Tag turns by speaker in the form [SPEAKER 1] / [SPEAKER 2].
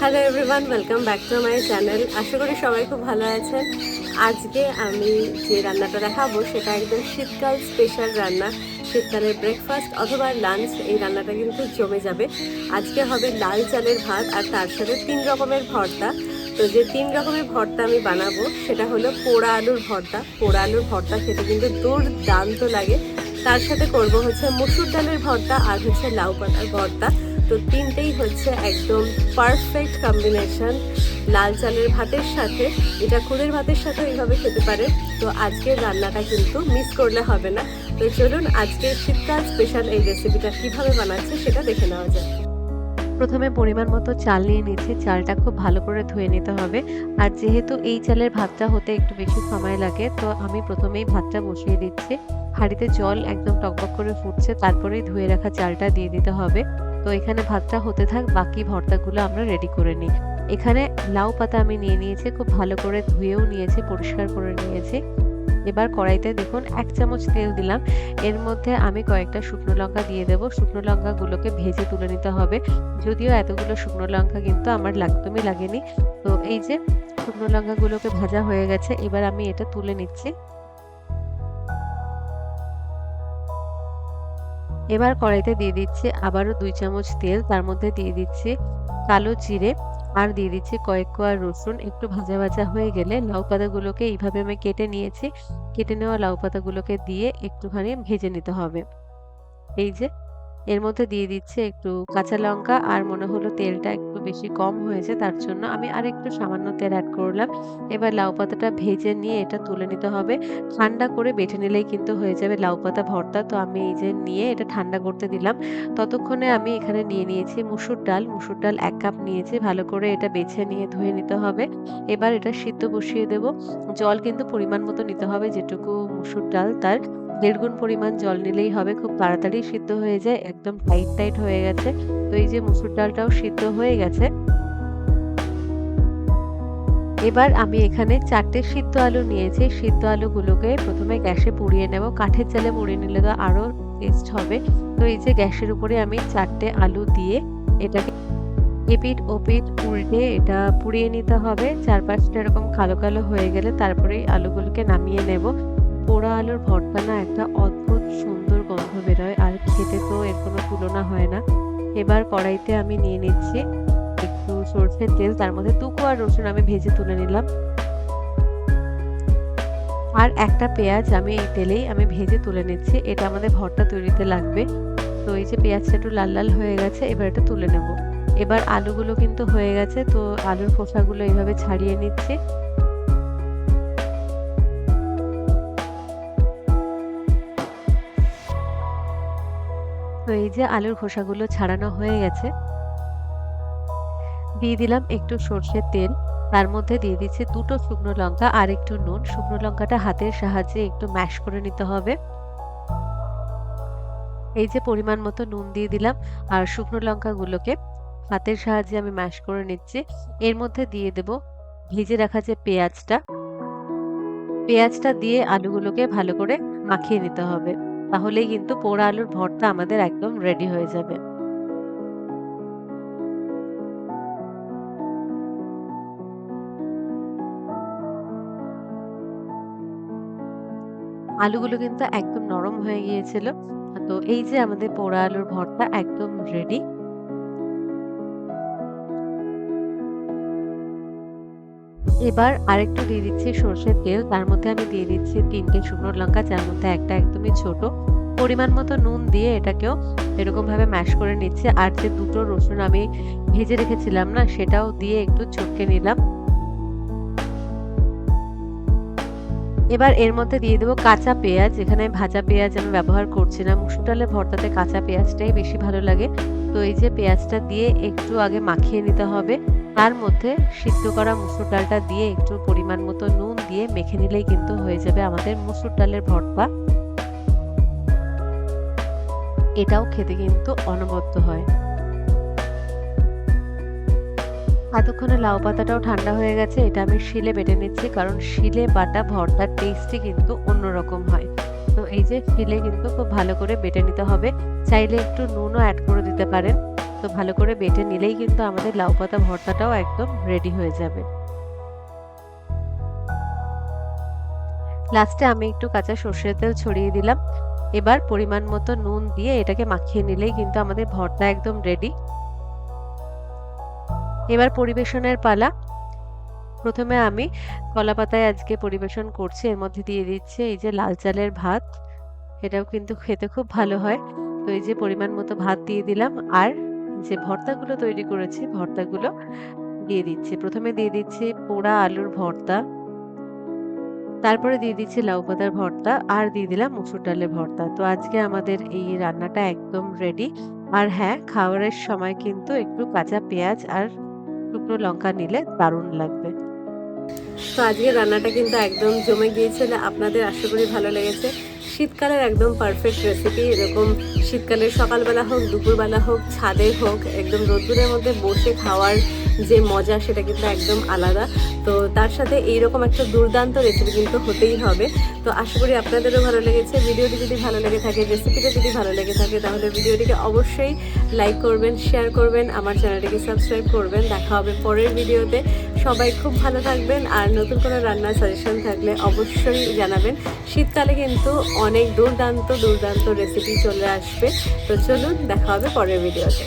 [SPEAKER 1] Hello everyone welcome back to my channel আশা করি সবাই খুব ভালো আছেন। আজকে আমি যে রান্নাটা দেখাবো, সেটা একদম শীতকাল স্পেশাল রান্না। শীতকালের ব্রেকফাস্ট অথবা লাঞ্চ এই রান্নাটা কিন্তু জমে যাবে। আজকে হবে লাল চালের ভাত আর তার সাথে তিন রকমের ভর্তা। তো যে তিন রকমের ভর্তা আমি বানাবো, সেটা হলো পোড়া আলুর ভর্তা। পোড়া আলুর ভর্তা খেতে কিন্তু দুর্দান্ত লাগে। তার সাথে করব হচ্ছে মুসুর ডালের ভর্তা আর হচ্ছে লাউ পাতার ভর্তা। তো তিনটেই হচ্ছে একদম পারফেক্ট কম্বিনেশন লাল চালের ভাতের সাথে, এটা খুদের ভাতের সাথে এইভাবে খেতে পারে। তো আজকের রান্নাটা কিন্তু মিস করলে হবে না। তো চলুন আজকের শীতকাল স্পেশাল এই রেসিপিটা কীভাবে বানাচ্ছে সেটা দেখে নেওয়া যায়
[SPEAKER 2] প্রথমে পরিমাণ মতো চাল নিয়ে নিচ্ছি। চালটা খুব ভালো করে ধুয়ে নিতে হবে। আর যেহেতু এই চালের ভাতটা হতে একটু বেশি সময় লাগে, তো আমি প্রথমেই ভাতটা বসিয়ে দিচ্ছি। হাঁড়িতে জল একদম টকবক করে ফুটছে, তারপরেই ধুয়ে রাখা চালটা দিয়ে দিতে হবে। তো এখানে ভাতটা হতে থাক, বাকি ভর্তাগুলো আমরা রেডি করে নিই। এখানে লাউ পাতা আমি নিয়ে নিয়েছি, খুব ভালো করে ধুয়েও নিয়েছি, পরিষ্কার করে নিয়েছি। এবার কড়াইতে দেখুন, এক চামচ তেল দিলাম। এর মধ্যে আমি কয়েকটা শুকনো লঙ্কা দিয়ে দেবো। শুকনো লঙ্কাগুলোকে ভেজে তুলে নিতে হবে। যদিও এতগুলো শুকনো লঙ্কা কিন্তু আমার একদমই লাগেনি। তো এই যে শুকনো লঙ্কাগুলোকে ভাজা হয়ে গেছে, এবার আমি এটা তুলে নিচ্ছি। এবার কড়াইতে দিয়ে দিচ্ছি আবারও দুই চামচ তেল, তার মধ্যে দিয়ে দিচ্ছি কালো জিরে আর দিয়ে দিচ্ছি কয়েক কোয়া রসুন। একটু ভাজা ভাজা হয়ে গেলে লাউ পাতাগুলোকে এইভাবে আমি কেটে নিয়েছি। কেটে নেওয়া লাউ পাতাগুলোকে দিয়ে একটুখানি ভেজে নিতে হবে। এই যে এর মধ্যে দিয়ে দিচ্ছে একটু কাঁচা লঙ্কা আর মনে হলো তেলটা একটু বেশি কম হয়েছে, তার জন্য আমি আর একটু সামান্য তেল অ্যাড করলাম। এবার লাউ পাতাটা ভেজে নিয়ে এটা তুলে নিতে হবে। ঠান্ডা করে বেটে নিলেই কিন্তু হয়ে যাবে লাউ পাতা ভর্তা। তো আমি এই যে নিয়ে এটা ঠান্ডা করতে দিলাম। ততক্ষণে আমি এখানে নিয়ে নিয়েছি মুসুর ডাল। মুসুর ডাল এক কাপ নিয়েছি। ভালো করে এটা বেছে নিয়ে ধুয়ে নিতে হবে। এবার এটা সিদ্ধ বসিয়ে দেব। জল কিন্তু পরিমাণ মতো নিতে হবে যেটুকু মুসুর ডাল তার। দেড় গুণ পরিমাণ জল নিলেই হবে, খুব তাড়াতাড়ি সিদ্ধ হয়ে যায়, একদম টাইট টাইট হয়ে গেছে। তো এই যে মুসুর ডালটাও সিদ্ধ হয়ে গেছে। এবার আমি এখানে চারটে সিদ্ধ আলু নিয়েছি। সিদ্ধ আলুগুলোকে প্রথমে গ্যাসে পুড়িয়ে নেব। কাঠের চালে পুড়িয়ে নিলে তো আরও টেস্ট হবে। তো এই যে গ্যাসের উপরে আমি চারটে আলু দিয়ে এটাকে এপিট ওপিট উল্টে এটা পুড়িয়ে নিতে হবে। চারপাশটা এরকম কালো কালো হয়ে গেলে তারপরেই আলুগুলোকে নামিয়ে নেব। পোড়া আলুর ভর্তা না একটা অদ্ভুত সুন্দর গন্ধ বেরোয়, আর খেতে তো এর কোনো তুলনা হয় না। এবার কড়াইতে আমি নিয়ে নিচ্ছি একটু সর্ষের তেল, তার মধ্যে টুকু আর রসুন আমি ভেজে তুলে নিলাম। আর একটা পেঁয়াজ আমি এই তেলেই আমি ভেজে তুলে নিচ্ছি, এটা আমাদের ভর্তা তৈরিতে লাগবে। তো এই যে পেঁয়াজটা একটু লাল লাল হয়ে গেছে, এবার এটা তুলে নেব। এবার আলুগুলো কিন্তু হয়ে গেছে, তো আলুর খোসাগুলো এইভাবে ছাড়িয়ে নিচ্ছি। তো এই যে আলুর খোসাগুলো ছাড়ানো হয়ে গেছে। দিয়ে দিলাম একটু সর্ষের তেল। তার মধ্যে দিয়ে দিচ্ছি দুটো শুকনো লঙ্কা আর একটু নুন। শুকনো লঙ্কাটা হাতের সাহায্যে একটু ম্যাশ করে নিতে হবে। এই যে পরিমাণ মতো নুন দিয়ে দিলাম আর শুকনো লঙ্কাগুলোকে হাতের সাহায্যে আমি ম্যাশ করে নিচ্ছি। এর মধ্যে দিয়ে দেব ভেজে রাখা যে পেঁয়াজটা। পেঁয়াজটা দিয়ে আলুগুলোকে ভালো করে মাখিয়ে নিতে হবে। তাহলেই কিন্তু পোড়া আলুর ভর্তা আমাদের একদম রেডি হয়ে যাবে। আলুগুলো কিন্তু একদম নরম হয়ে গিয়েছিল। তো এই যে আমাদের পোড়া আলুর ভর্তা একদম রেডি এবার আরেকটু দিয়ে দিচ্ছি সর্ষের তেল। তার মধ্যে আমি দিয়ে দিচ্ছি তিনটে শুকনো লঙ্কা, যার মধ্যে একটা একদমই ছোট। পরিমাণ মতো নুন দিয়ে এটাকেও এরকমভাবে ম্যাশ করে নিচ্ছি। আর যে দুটো রসুন আমি ভেজে রেখেছিলাম না, সেটাও দিয়ে একটু চটকে নিলাম। এবার এর মধ্যে দিয়ে দেবো কাঁচা পেঁয়াজ। এখানে ভাজা পেঁয়াজ আমি ব্যবহার করছি না। মুসুর ডালের ভর্তাতে কাঁচা পেঁয়াজটাই বেশি ভালো লাগে। তো এই যে পেঁয়াজটা দিয়ে একটু আগে মাখিয়ে নিতে হবে। তার মধ্যে সিদ্ধ করা মুসুর ডালটা দিয়ে একটু পরিমাণ মতো নুন দিয়ে মেখে নিলেই কিন্তু হয়ে যাবে আমাদের মুসুর ডালের ভর্তা। এটাও খেতে কিন্তু অনবদ্য হয়। এতক্ষণে লাউ পাতাটাও ঠান্ডা হয়ে গেছে, এটা আমি শিলে বেটে নিচ্ছি কারণ শিলে বাটা ভর্তার টেস্টই কিন্তু অন্যরকম হয়। তো এই যে শিলে কিন্তু খুব ভালো করে বেটে নিতে হবে, চাইলে একটু নুনও অ্যাড করে দিতে পারেন। তো ভালো করে বেটে নিলেই কিন্তু আমাদের লাউ পাতা ভর্তাটাও একদম রেডি হয়ে যাবে। লাস্টে আমি একটু কাঁচা সর্ষের তেল ছড়িয়ে দিলাম। এবার পরিমাণ মতো নুন দিয়ে এটাকে মাখিয়ে নিলেই কিন্তু আমাদের ভর্তা একদম রেডি এবার পরিবেশনের পালা। প্রথমে আমি কলা পাতায় আজকে পরিবেশন করছি, এর মধ্যে দিয়ে দিচ্ছি এই যে লাল চালের ভাত। এটাও কিন্তু খেতে খুব ভালো হয়। তো এই যে পরিমাণ মতো ভাত দিয়ে দিলাম, আর যে ভর্তাগুলো তৈরি করেছি, ভর্তাগুলো দিয়ে দিচ্ছি। প্রথমে দিয়ে দিচ্ছি পোড়া আলুর ভর্তা। তারপরে দিয়ে দিচ্ছি লাউ পাতার ভর্তা আর দিয়ে দিলাম মুসুর ডালের ভর্তা। তো আজকে আমাদের এই রান্নাটা একদম রেডি আর হ্যাঁ খাবারের সময় কিন্তু একটু কাঁচা পেঁয়াজ আর শুকনো লঙ্কা নিলে দারুণ লাগবে।
[SPEAKER 1] তো আজকে রান্নাটা কিন্তু একদম জমে গিয়েছিল আপনাদের আশা করি ভালো লেগেছে। শীতকালের একদম পারফেক্ট রেসিপি এরকম শীতকালের সকালবেলা হোক, দুপুরবেলা হোক, ছাদে হোক, একদম রোদ্দুরের মধ্যে বসে খাওয়ার যে মজা, সেটা কিন্তু একদম আলাদা। তো তার সাথে এইরকম একটা দুর্দান্ত রেসিপি কিন্তু হতেই হবে। তো আশা করি আপনাদেরও ভালো লেগেছে। ভিডিওটি যদি ভালো লেগে থাকে রেসিপিটা যদি ভালো লেগে থাকে, তাহলে ভিডিওটিকে অবশ্যই লাইক করবেন শেয়ার করবেন, আমার চ্যানেলটিকে সাবস্ক্রাইব করবেন। দেখা হবে পরের ভিডিওতে সবাই খুব ভালো থাকবেন আর নতুন কোনো রান্নার সাজেশন থাকলে অবশ্যই জানাবেন। শীতকালে কিন্তু অনেক দুর্দান্ত দুর্দান্ত রেসিপি চলে আসবে। তো চলুন, দেখা হবে পরের ভিডিওতে